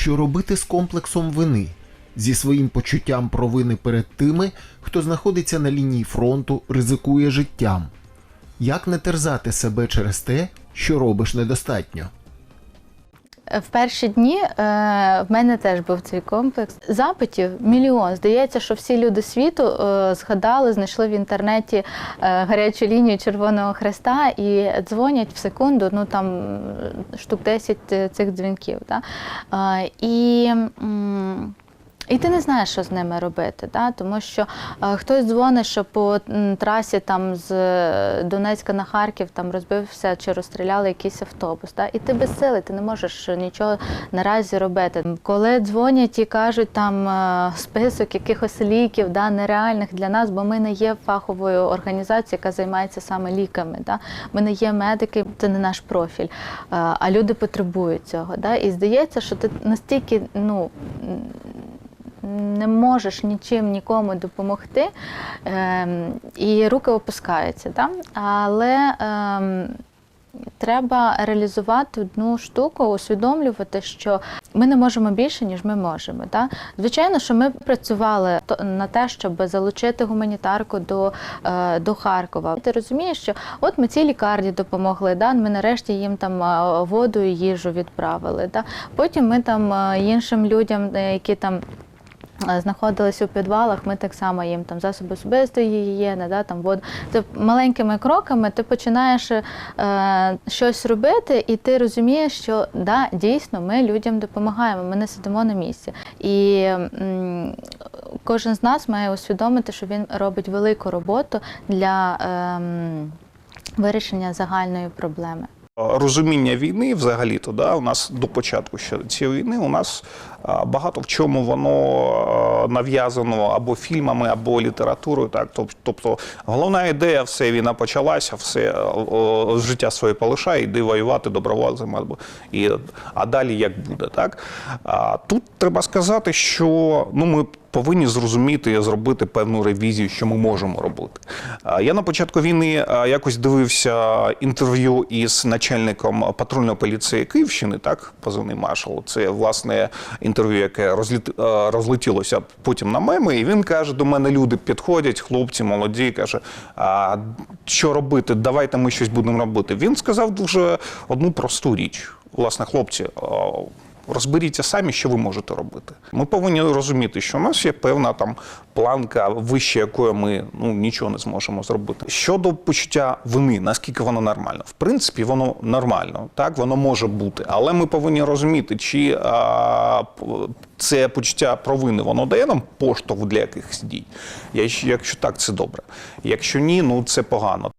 Що робити з комплексом вини, зі своїм почуттям провини перед тими, хто знаходиться на лінії фронту, ризикує життям? Як не терзати себе через те, що робиш недостатньо? В перші дні е, в мене теж був цей комплекс. Запитів мільйон. Здається, що всі люди світу е, згадали, знайшли в інтернеті е, гарячу лінію Червоного Хреста і дзвонять в секунду, ну там штук 10 цих дзвінків. Да? І, і ти не знаєш, що з ними робити, да? тому що е, хтось дзвонить, що по трасі там з е, Донецька на Харків там розбився чи розстріляли якийсь автобус. Да? І ти без сили, ти не можеш нічого наразі робити. Коли дзвонять і кажуть там е, список якихось ліків, да, нереальних для нас, бо ми не є фаховою організацією, яка займається саме ліками. Да? Ми не є медики, це не наш профіль. Е, А люди потребують цього. Да? І здається, що ти настільки ну, не можеш нічим нікому допомогти, ем, і руки опускаються. Да? Але ем, треба реалізувати одну штуку, усвідомлювати, що ми не можемо більше, ніж ми можемо. Да? Звичайно, що ми працювали на те, щоб залучити гуманітарку до, е, до Харкова. Ти розумієш, що от ми цій лікарні допомогли, да? ми нарешті їм там е, воду і їжу відправили. Да? Потім ми там е, іншим людям, які там. Е, Знаходились у підвалах, ми так само їм там засоби особистої гігієни, да, там воду. Це маленькими кроками ти починаєш е, щось робити, і ти розумієш, що да, дійсно ми людям допомагаємо, ми не сидимо на місці. І м, кожен з нас має усвідомити, що він робить велику роботу для ем, вирішення загальної проблеми. Розуміння війни взагалі-то да, у нас до початку ще цієї війни у нас багато в чому воно нав'язано або фільмами, або літературою. Так, тобто головна ідея, все війна почалася, все життя своє полишає, йди воювати добровольцем або і а далі як буде. Так тут треба сказати, що ну ми. Повинні зрозуміти і зробити певну ревізію, що ми можемо робити. Я на початку війни якось дивився інтерв'ю із начальником патрульної поліції Київщини, так позивний маршал. Це власне інтерв'ю, яке розлетілося потім на меми. І він каже: до мене люди підходять, хлопці молоді, каже: а що робити? Давайте ми щось будемо робити. Він сказав дуже одну просту річ. Власне, хлопці. Розберіться самі, що ви можете робити. Ми повинні розуміти, що у нас є певна там планка, вище якої ми ну нічого не зможемо зробити. Щодо почуття вини, наскільки воно нормально? В принципі, воно нормально, так воно може бути, але ми повинні розуміти, чи а, це почуття провини воно дає нам поштовх для якихось дій. Якщо так, це добре. Якщо ні, ну це погано.